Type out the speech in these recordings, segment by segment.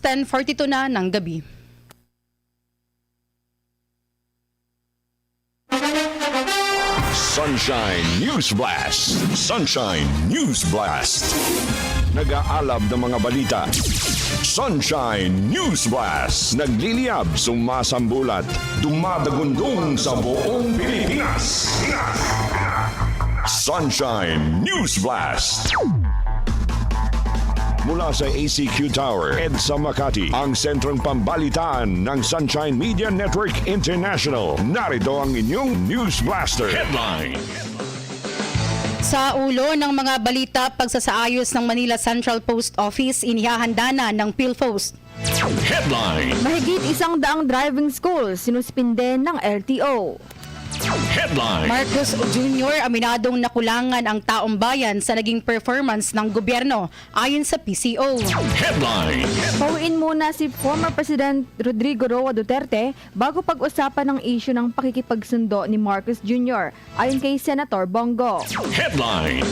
Oras 10.42 na ng gabi. Sunshine News Blast. Sunshine News Blast. Nag-aalab ng mga balita. Sunshine News Blast. Nagliliyab, sumasambulat, dumadagundong sa buong Pilipinas. Sunshine News Blast. Mula sa ACQ Tower, EDSA Makati, ang sentrong pambalitaan ng Sunshine Media Network International. Narito ang inyong News Blaster. Headline. Sa ulo ng mga balita pagsasaayos ng Manila Central Post Office, inihahanda na ng PhilPost. Headline. Mahigit isang daang driving school sinuspinde ng LTO. Headline. Marcos Jr. aminadong nakulangan ang taong bayan sa naging performance ng gobyerno ayon sa PCO. Headline. Pauwiin muna si former President Rodrigo Roa Duterte bago pag-usapan ng issue ng pakikipagsundo ni Marcos Jr. ayon kay Senator Bongo. Headline.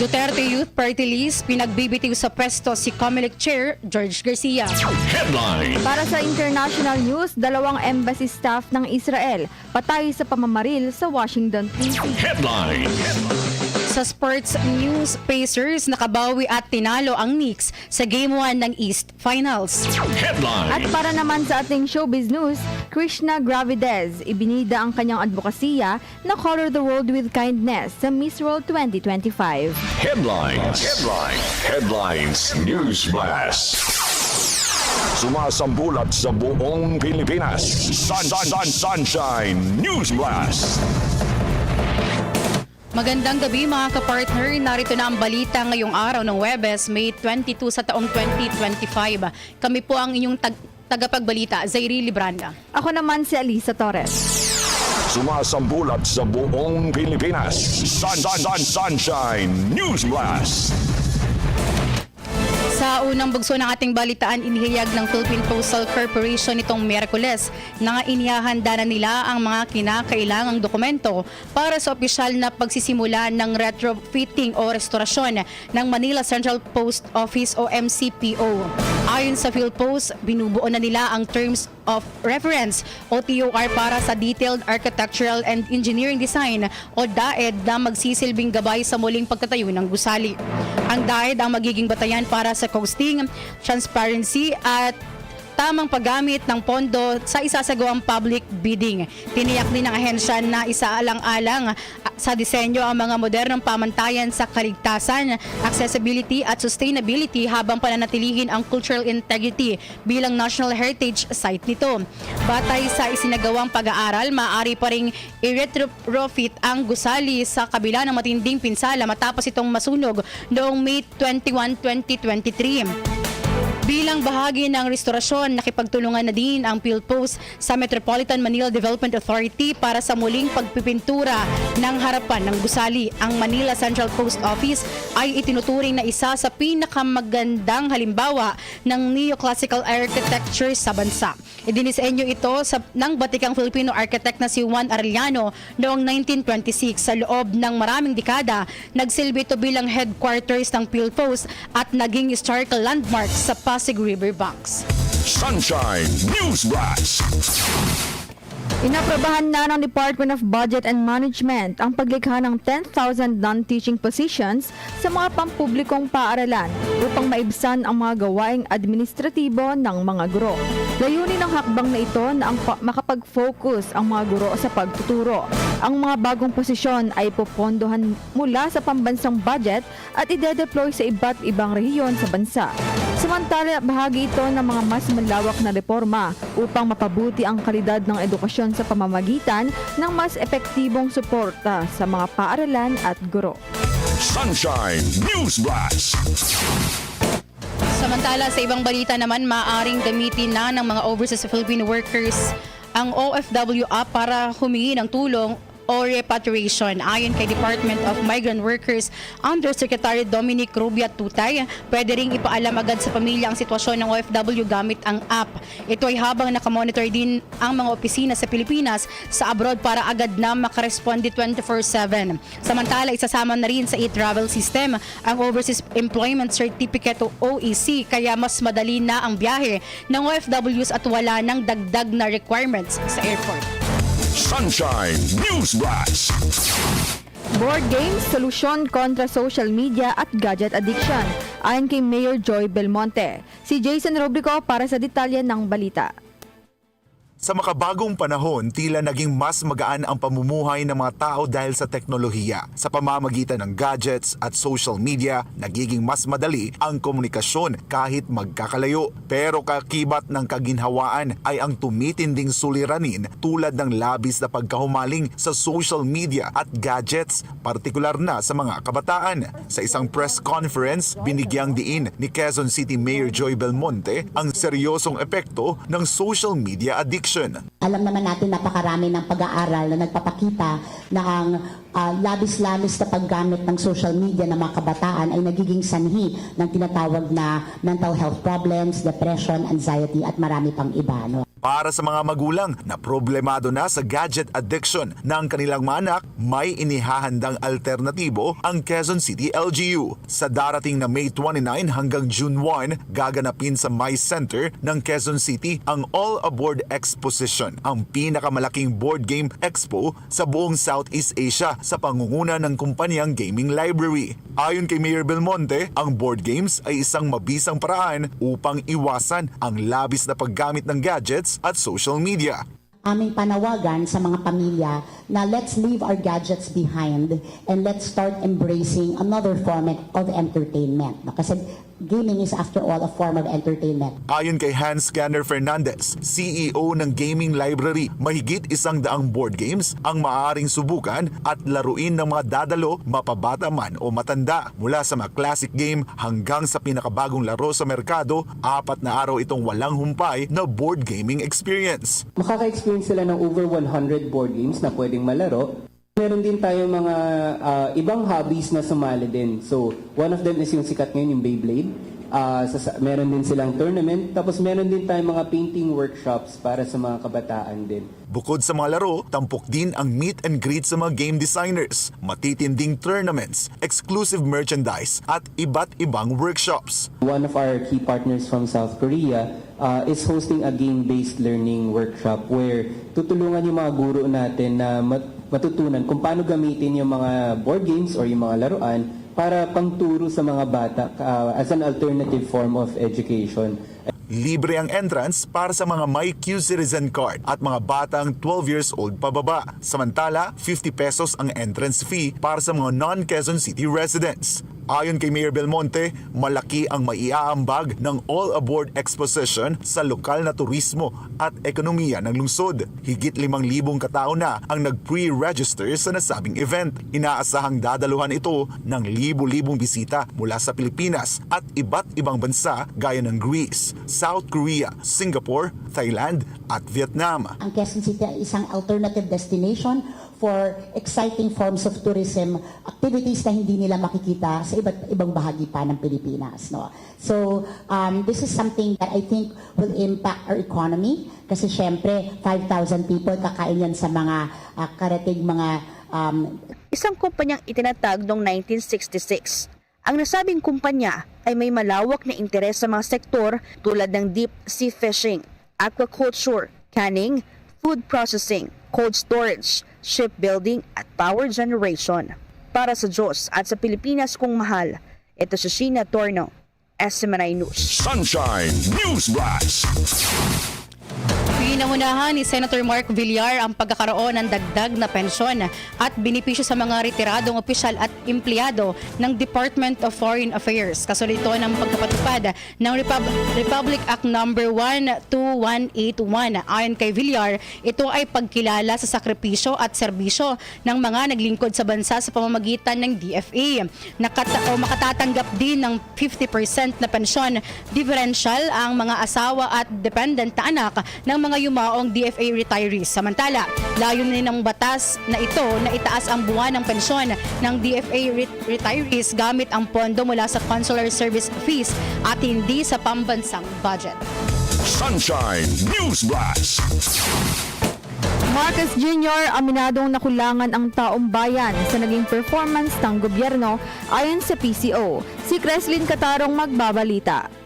Duterte Youth Party List pinagbibitiw sa pwesto si Comelec Chair George Garcia. Headline. Para sa international news, dalawang embassy staff ng Israel patay sa pamamaril sa Washington DC. Headline. Sa sports news, Pacers nakabawi at tinalo ang Knicks sa Game 1 ng East Finals. At Headline. para naman sa ating showbiz news, Krishna Gravidez ibinida ang kanyang advokasya na Color the World with Kindness sa Miss World 2025. Headlines. Headline. Headlines. News Blast. Sumasambulat sa buong Pilipinas. Sun, sun, sun, sunshine News Blast. Magandang gabi mga kapartner. Narito na ang balita ngayong araw ng Webes, May 22 sa taong 2025. Kami po ang inyong tag tagapagbalita, Zairi Libranda. Ako naman si Alisa Torres. Sumasambulat sa buong Pilipinas. Sun, sun, sun, sunshine News Blast. Sa unang bugso ng ating balitaan, inihayag ng Philippine Postal Corporation nitong Miyerkules na inihahanda na nila ang mga kinakailangang dokumento para sa opisyal na pagsisimula ng retrofitting o restorasyon ng Manila Central Post Office o MCPO. Ayon sa PhilPost, binubuo na nila ang Terms of Reference o TOR para sa Detailed Architectural and Engineering Design o DAED na magsisilbing gabay sa muling pagtatayo ng gusali. Ang DAED ang magiging batayan para sa costing, transparency at tamang paggamit ng pondo sa isasagawang public bidding. Tiniyak din ng ahensya na isaalang-alang sa disenyo ang mga modernong pamantayan sa kaligtasan, accessibility at sustainability habang pananatilihin ang cultural integrity bilang national heritage site nito. Batay sa isinagawang pag-aaral, maaari pa ring i-retrofit ang gusali sa kabila ng matinding pinsala matapos itong masunog noong May 21, 2023. Bilang bahagi ng restorasyon, nakipagtulungan na din ang PhilPost sa Metropolitan Manila Development Authority para sa muling pagpipintura ng harapan ng gusali. Ang Manila Central Post Office ay itinuturing na isa sa pinakamagandang halimbawa ng neoclassical architecture sa bansa. Idinisenyo ito sa, ng batikang Filipino architect na si Juan Arellano noong 1926 sa loob ng maraming dekada. Nagsilbi ito bilang headquarters ng PhilPost at naging historical landmark sa Pasig River banks. Sunshine News Blast. Inaprobahan na ng Department of Budget and Management ang paglikha ng 10,000 non-teaching positions sa mga pampublikong paaralan upang maibsan ang mga gawaing administratibo ng mga guro. Layunin ng hakbang na ito na ang pa- makapag-focus ang mga guro sa pagtuturo. Ang mga bagong posisyon ay popondohan mula sa pambansang budget at ide-deploy sa iba't ibang rehiyon sa bansa. Samantala, bahagi ito ng mga mas malawak na reforma upang mapabuti ang kalidad ng edukasyon sa pamamagitan ng mas epektibong suporta sa mga paaralan at guro. Sunshine News Blast. Samantala sa ibang balita naman, maaring gamitin na ng mga overseas Filipino workers ang OFW app para humingi ng tulong o repatriation. Ayon kay Department of Migrant Workers Undersecretary Dominic Rubia Tutay, pwede ring ipaalam agad sa pamilya ang sitwasyon ng OFW gamit ang app. Ito ay habang nakamonitor din ang mga opisina sa Pilipinas sa abroad para agad na makaresponde 24-7. Samantala, isasama na rin sa e-travel system ang Overseas Employment Certificate o OEC kaya mas madali na ang biyahe ng OFWs at wala nang dagdag na requirements sa airport. Sunshine News Blast. Board games, solusyon kontra social media at gadget addiction. Ayon kay Mayor Joy Belmonte. Si Jason Robrico para sa detalye ng balita. Sa makabagong panahon, tila naging mas magaan ang pamumuhay ng mga tao dahil sa teknolohiya. Sa pamamagitan ng gadgets at social media, nagiging mas madali ang komunikasyon kahit magkakalayo. Pero kakibat ng kaginhawaan ay ang tumitinding suliranin tulad ng labis na pagkahumaling sa social media at gadgets, partikular na sa mga kabataan. Sa isang press conference, binigyang diin ni Quezon City Mayor Joy Belmonte ang seryosong epekto ng social media addiction. Alam naman natin napakarami ng pag-aaral na nagpapakita na ang ah, labis-labis na paggamit ng social media ng mga kabataan ay nagiging sanhi ng tinatawag na mental health problems, depression, anxiety at marami pang iba. No? Para sa mga magulang na problemado na sa gadget addiction ng kanilang mga anak, may inihahandang alternatibo ang Quezon City LGU. Sa darating na May 29 hanggang June 1, gaganapin sa My Center ng Quezon City ang All Aboard Exposition, ang pinakamalaking board game expo sa buong Southeast Asia sa pangunguna ng kumpanyang Gaming Library. Ayon kay Mayor Belmonte, ang board games ay isang mabisang paraan upang iwasan ang labis na paggamit ng gadgets at social media. Aming panawagan sa mga pamilya na let's leave our gadgets behind and let's start embracing another form of entertainment. Kasi gaming is after all a form of entertainment. Ayon kay Hans Ganner Fernandez, CEO ng Gaming Library, mahigit isang daang board games ang maaaring subukan at laruin ng mga dadalo, mapabata man o matanda. Mula sa mga classic game hanggang sa pinakabagong laro sa merkado, apat na araw itong walang humpay na board gaming experience. makaka-experience sila ng over 100 board games na pwedeng malaro. Meron din tayo mga ah, ibang hobbies na sumali din. So, one of them is yung sikat ngayon, yung Beyblade. Sa, sa- meron din silang tournament. Tapos meron din tayong mga painting workshops para sa mga kabataan din. Bukod sa mga laro, tampok din ang meet and greet sa mga game designers, matitinding tournaments, exclusive merchandise at iba't ibang workshops. One of our key partners from South Korea uh, is hosting a game-based learning workshop where tutulungan yung mga guro natin na mat- matutunan kung paano gamitin yung mga board games or yung mga laruan para pangturo sa mga bata uh, as an alternative form of education. Libre ang entrance para sa mga may Q Citizen Card at mga batang 12 years old pababa. Samantala, 50 pesos ang entrance fee para sa mga non-Quezon City residents. Ayon kay Mayor Belmonte, malaki ang maiaambag ng All Aboard Exposition sa lokal na turismo at ekonomiya ng lungsod. Higit 5,000 katao na ang nag-pre-register sa nasabing event. Inaasahang dadaluhan ito ng libu-libong bisita mula sa Pilipinas at iba't ibang bansa gaya ng Greece, South Korea, Singapore, Thailand at Vietnam. Ang Quezon City ay isang alternative destination for exciting forms of tourism activities na hindi nila makikita sa iba't ibang bahagi pa ng Pilipinas. No? So, um, this is something that I think will impact our economy kasi syempre 5,000 people kakain yan sa mga uh, karating mga um, isang kumpanyang itinatag noong 1966. Ang nasabing kumpanya ay may malawak na interes sa mga sektor tulad ng deep sea fishing, aquaculture, canning, food processing, cold storage, shipbuilding at power generation. Para sa Diyos at sa Pilipinas kung mahal, ito si Sheena Torno, SMNI News. Sunshine News Blast. Pinangunahan ni Senator Mark Villar ang pagkakaroon ng dagdag na pensyon at binipisyo sa mga retiradong opisyal at empleyado ng Department of Foreign Affairs. Kasunod ito ng pagkapatupad ng Repub- Republic Act No. 12181. Ayon kay Villar, ito ay pagkilala sa sakripisyo at serbisyo ng mga naglingkod sa bansa sa pamamagitan ng DFA. Nakata- o makatatanggap din ng 50% na pensyon differential ang mga asawa at dependent na anak ng mga yumaong DFA retirees. Samantala, layunin ng batas na ito na itaas ang buwan ng pensyon ng DFA ret- retirees gamit ang pondo mula sa consular service fees at hindi sa pambansang budget. Sunshine News Blast. Marcos Jr. aminadong nakulangan ang taong bayan sa naging performance ng gobyerno ayon sa PCO. Si Creslin Catarong magbabalita.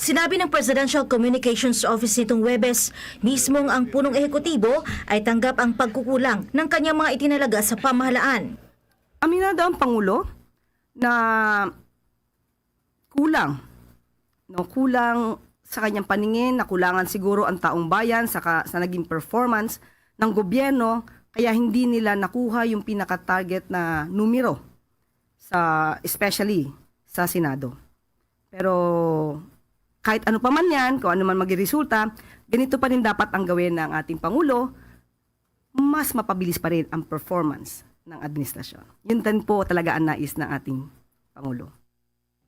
Sinabi ng Presidential Communications Office nitong Webes, mismong ang punong ehekutibo ay tanggap ang pagkukulang ng kanyang mga itinalaga sa pamahalaan. Aminado ang Pangulo na kulang. No, kulang sa kanyang paningin, nakulangan siguro ang taong bayan sa, ka- sa naging performance ng gobyerno, kaya hindi nila nakuha yung pinaka-target na numero, sa, especially sa Senado. Pero kahit ano pa man yan, kung ano man maging resulta, ganito pa rin dapat ang gawin ng ating Pangulo, mas mapabilis pa rin ang performance ng administrasyon. Yun din po talaga ang nais ng ating Pangulo.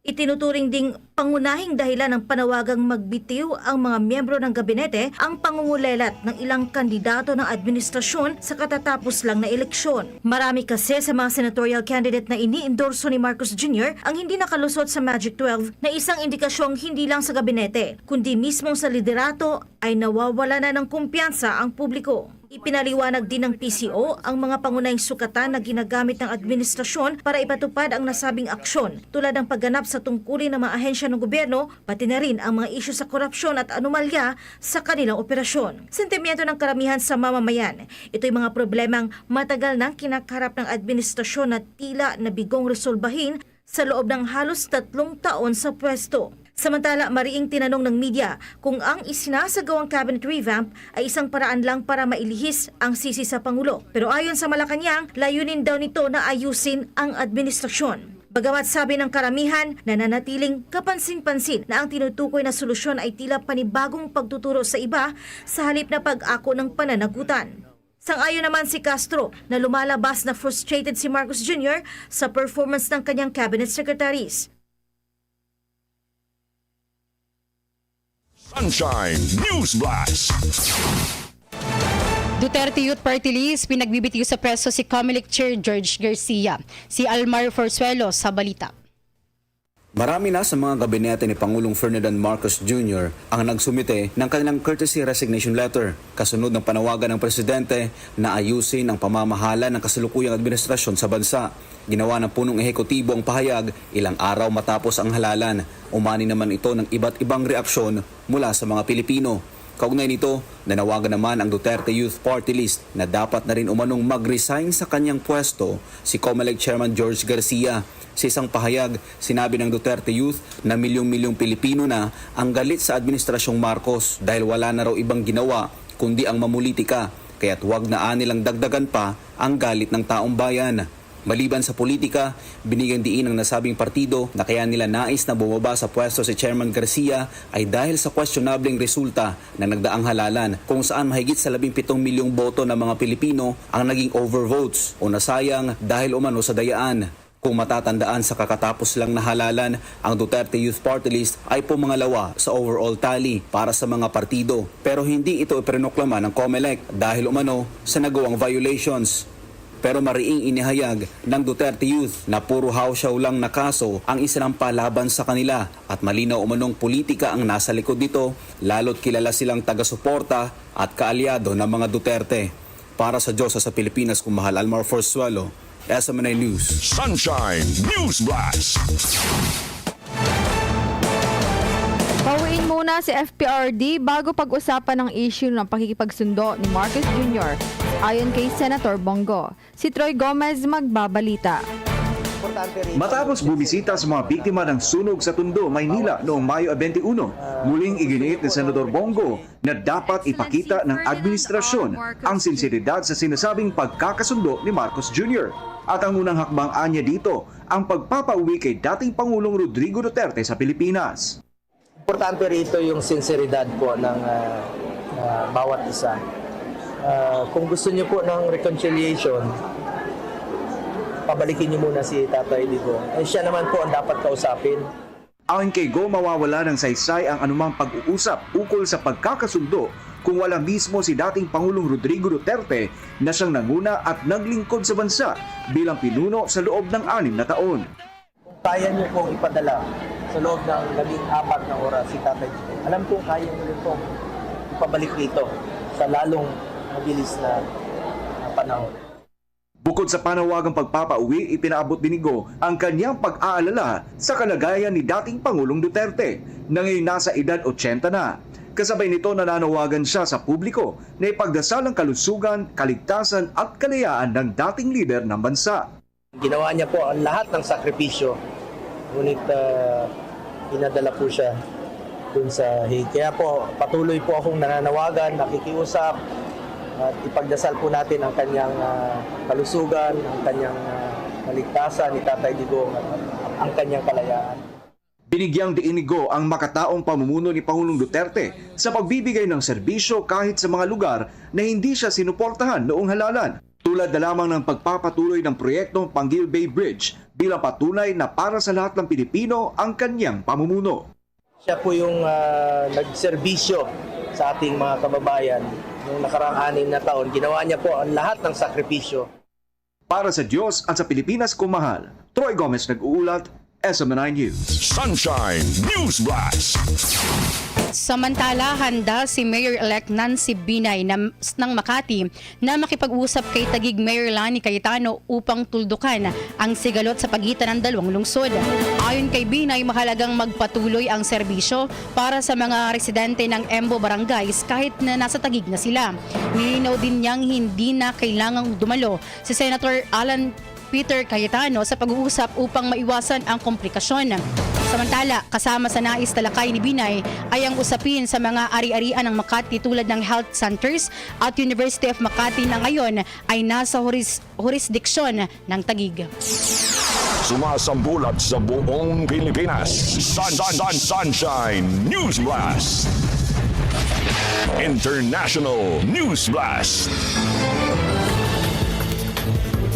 Itinuturing ding pangunahing dahilan ng panawagang magbitiw ang mga miyembro ng gabinete ang pangungulelat ng ilang kandidato ng administrasyon sa katatapos lang na eleksyon. Marami kasi sa mga senatorial candidate na ini-endorso ni Marcos Jr. ang hindi nakalusot sa Magic 12 na isang indikasyong hindi lang sa gabinete, kundi mismong sa liderato ay nawawala na ng kumpiyansa ang publiko. Ipinaliwanag din ng PCO ang mga pangunahing sukatan na ginagamit ng administrasyon para ipatupad ang nasabing aksyon tulad ng pagganap sa tungkulin ng mga ahensya ng gobyerno pati na rin ang mga isyu sa korupsyon at anomalya sa kanilang operasyon. Sentimiento ng karamihan sa mamamayan. Ito'y mga problemang matagal nang kinakaharap ng administrasyon na tila nabigong resolbahin sa loob ng halos tatlong taon sa pwesto. Samantala, mariing tinanong ng media kung ang isinasagawang cabinet revamp ay isang paraan lang para mailihis ang sisi sa Pangulo. Pero ayon sa Malacanang, layunin daw nito na ayusin ang administrasyon. Bagamat sabi ng karamihan, nananatiling kapansin-pansin na ang tinutukoy na solusyon ay tila panibagong pagtuturo sa iba sa halip na pag-ako ng pananagutan. Sang-ayon naman si Castro na lumalabas na frustrated si Marcos Jr. sa performance ng kanyang cabinet secretaries. Sunshine News Blast. Duterte Youth Party List, pinagbibitiw sa preso si Comelec Chair George Garcia. Si Almar Forzuelo sa balita. Marami na sa mga gabinete ni Pangulong Ferdinand Marcos Jr. ang nagsumite ng kanilang courtesy resignation letter kasunod ng panawagan ng presidente na ayusin ang pamamahala ng kasalukuyang administrasyon sa bansa. Ginawa ng punong ehekutibo ang pahayag ilang araw matapos ang halalan. Umani naman ito ng iba't ibang reaksyon mula sa mga Pilipino. Kaugnay nito, nanawagan naman ang Duterte Youth Party List na dapat na rin umanong mag-resign sa kanyang pwesto si Comelec Chairman George Garcia. Sa isang pahayag, sinabi ng Duterte Youth na milyong-milyong Pilipino na ang galit sa Administrasyong Marcos dahil wala na raw ibang ginawa kundi ang mamulitika kaya't wag na anilang dagdagan pa ang galit ng taong bayan. Maliban sa politika, binigyan diin ng nasabing partido na kaya nila nais na bumaba sa pwesto si Chairman Garcia ay dahil sa questionableng resulta na nagdaang halalan kung saan mahigit sa 17 milyong boto ng mga Pilipino ang naging overvotes o nasayang dahil umano sa dayaan. Kung matatandaan sa kakatapos lang na halalan, ang Duterte Youth Party List ay pumangalawa sa overall tally para sa mga partido. Pero hindi ito iprenoklama ng COMELEC dahil umano sa nagawang violations. Pero mariing inihayag ng Duterte Youth na puro hawsyaw lang na kaso ang isinampa laban sa kanila at malinaw umanong politika ang nasa likod nito lalo't kilala silang taga-suporta at kaalyado ng mga Duterte. Para sa Diyosa sa Pilipinas kung mahal Almar Forzuelo, SMNA News. Sunshine News Blast. Pauwiin muna si FPRD bago pag-usapan ng issue ng pakikipagsundo ni Marcos Jr. Ayon kay Senator Bongo, si Troy Gomez magbabalita. Matapos bumisita sa mga biktima ng sunog sa Tondo, Maynila noong Mayo 21, muling iginiit ni Senador Bongo na dapat ipakita ng administrasyon ang sinseridad sa sinasabing pagkakasundo ni Marcos Jr. At ang unang hakbang anya dito, ang pagpapauwi kay dating Pangulong Rodrigo Duterte sa Pilipinas. Importante rito yung sinseridad po ng ah, ah, bawat isa. Ah, kung gusto niyo po ng reconciliation, pabalikin niyo muna si Tatay Ligo. Eh, siya naman po ang dapat kausapin. Ayon kay Go, mawawala ng saysay ang anumang pag-uusap ukol sa pagkakasundo kung wala mismo si dating Pangulong Rodrigo Duterte na siyang nanguna at naglingkod sa bansa bilang pinuno sa loob ng anim na taon. Kung kaya niyo pong ipadala sa loob ng labing apat na oras si Tatay Ligo, alam kong kaya niyo rin pong ipabalik dito sa lalong mabilis na na panahon. Bukod sa panawagang pagpapauwi, ipinaabot din ni Go ang kanyang pag-aalala sa kalagayan ni dating Pangulong Duterte na ngayon nasa edad 80 na. Kasabay nito nananawagan siya sa publiko na ipagdasal ang kalusugan, kaligtasan at kalayaan ng dating lider ng bansa. Ginawa niya po ang lahat ng sakripisyo, ngunit ah, pinadala po siya dun sa Hague. Kaya po, patuloy po akong nananawagan, nakikiusap, at ipagdasal po natin ang kanyang ah, kalusugan, ang kanyang ah, kaligtasan ni Tatay Digong at ang kanyang kalayaan. Binigyang diin ni Go ang makataong pamumuno ni Pangulong Duterte sa pagbibigay ng serbisyo kahit sa mga lugar na hindi siya sinuportahan noong halalan. Tulad na lamang ng pagpapatuloy ng proyektong Panggil Bay Bridge bilang patunay na para sa lahat ng Pilipino ang kanyang pamumuno. Siya po yung ah, nagserbisyo sa ating mga kababayan noong nakaraang anim na taon. Ginawa niya po ang lahat ng sakripisyo Para sa Diyos at sa Pilipinas kumahal, Troy Gomez nag-uulat, SM9 News. Sunshine News Blast. Samantala, handa si Mayor-elect Nancy Binay na, ng Makati na makipag-usap kay Tagig Mayor Lani Cayetano upang tuldukan ang sigalot sa pagitan ng dalawang lungsod. Ayon kay Binay, mahalagang magpatuloy ang serbisyo para sa mga residente ng Embo Barangays kahit na nasa Tagig na sila. Nilinaw din niyang hindi na kailangang dumalo si Senator Alan Peter Cayetano sa pag-uusap upang maiwasan ang komplikasyon. Samantala, kasama sa nais talakay ni Binay ay ang usapin sa mga ari-arian ng Makati tulad ng health centers at University of Makati na ngayon ay nasa juris, jurisdiksyon ng Tagig. Sumasambulat sa buong Pilipinas. Sun, sun, sun, Sunshine News Blast. International News Blast.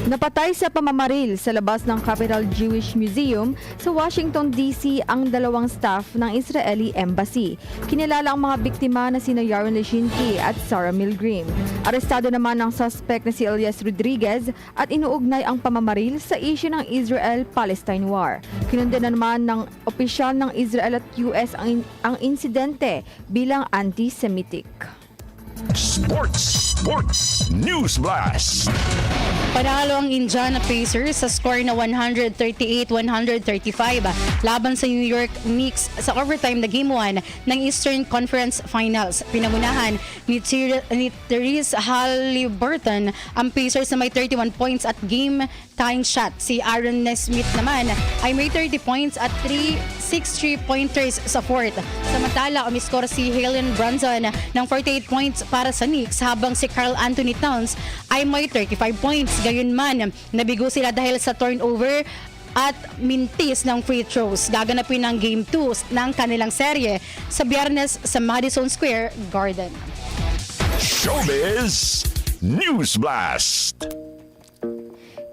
Napatay sa pamamaril sa labas ng Capital Jewish Museum sa Washington DC ang dalawang staff ng Israeli Embassy. Kinilala ang mga biktima na sina Yaron Leshinki at Sarah Milgrim. Arestado naman ang suspect na si Elias Rodriguez at inuugnay ang pamamaril sa isyu ng Israel-Palestine War. Kinundena naman ng opisyal ng Israel at US ang, ang insidente bilang anti-Semitic. Sports, Sports News Blast. Panalo ang Indiana Pacers sa score na 138-135 laban sa New York Knicks sa overtime na Game 1 ng Eastern Conference Finals. Pinangunahan ni, Tyr- ni Therese Halliburton ang Pacers na may 31 points at game tying shot. Si Aaron Nesmith naman ay may 30 points at 3 6 3-pointers sa fourth. Samantala, umiskor si Halen Brunson ng 48 points para sa Knicks habang si Carl Anthony Towns ay may 35 points. Gayunman, nabigo sila dahil sa turnover at mintis ng free throws. Gaganapin ang Game 2 ng kanilang serye sa biyernes sa Madison Square Garden. Showbiz News Blast.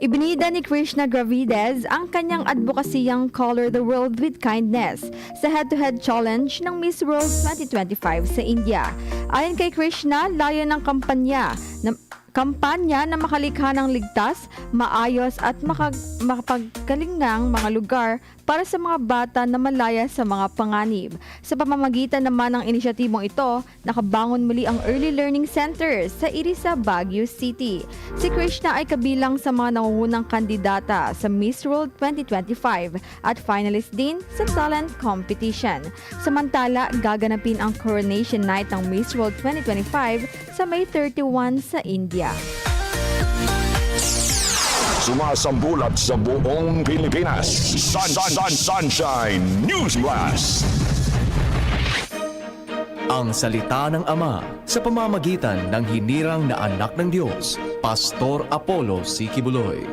Ibinida ni Krishna Gravides ang kanyang advokasiyang Color the World with Kindness sa head-to-head challenge ng Miss World 2025 sa India. Ayon kay Krishna, layo ng kampanya na kampanya na makalikha ng ligtas, maayos at makapagkalingang mga lugar para sa mga bata na malaya sa mga panganib. Sa pamamagitan naman ng inisyatibong ito, nakabangon muli ang Early Learning Center sa Irisa, Baguio City. Si Krishna ay kabilang sa mga nangungunang kandidata sa Miss World 2025 at finalist din sa talent competition. Samantala, gaganapin ang coronation night ng Miss World 2025 sa May 31 sa India. Sumasambulat sa buong Pilipinas. Sun, sun, sun, Sunshine News Blast. Ang salita ng Ama sa pamamagitan ng hinirang na anak ng Diyos, Pastor Apollo Sikibuloy.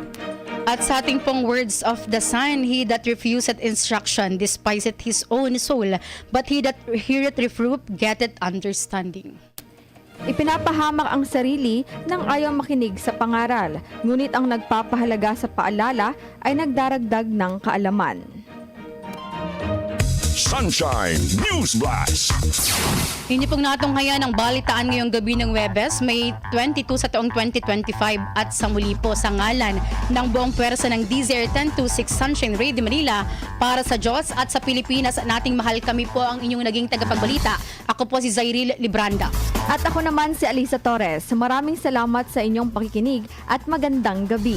At sa ating pong words of the Son, He that refuseth instruction despiseth his own soul, but he that heareth reproof getteth understanding. Ipinapahamak ang sarili nang ayaw makinig sa pangaral, ngunit ang nagpapahalaga sa paalala ay nagdaragdag ng kaalaman. Sunshine News Blast. Hindi pong natunghayan ang balitaan ngayong gabi ng Webes, May 22 sa taong 2025 at sa muli po sa ngalan ng buong pwersa ng DZR 1026 Sunshine Radio Manila para sa Diyos at sa Pilipinas nating mahal kami po ang inyong naging tagapagbalita. Ako po si Zairil Libranda. At ako naman si Alisa Torres. Maraming salamat sa inyong pakikinig at magandang gabi.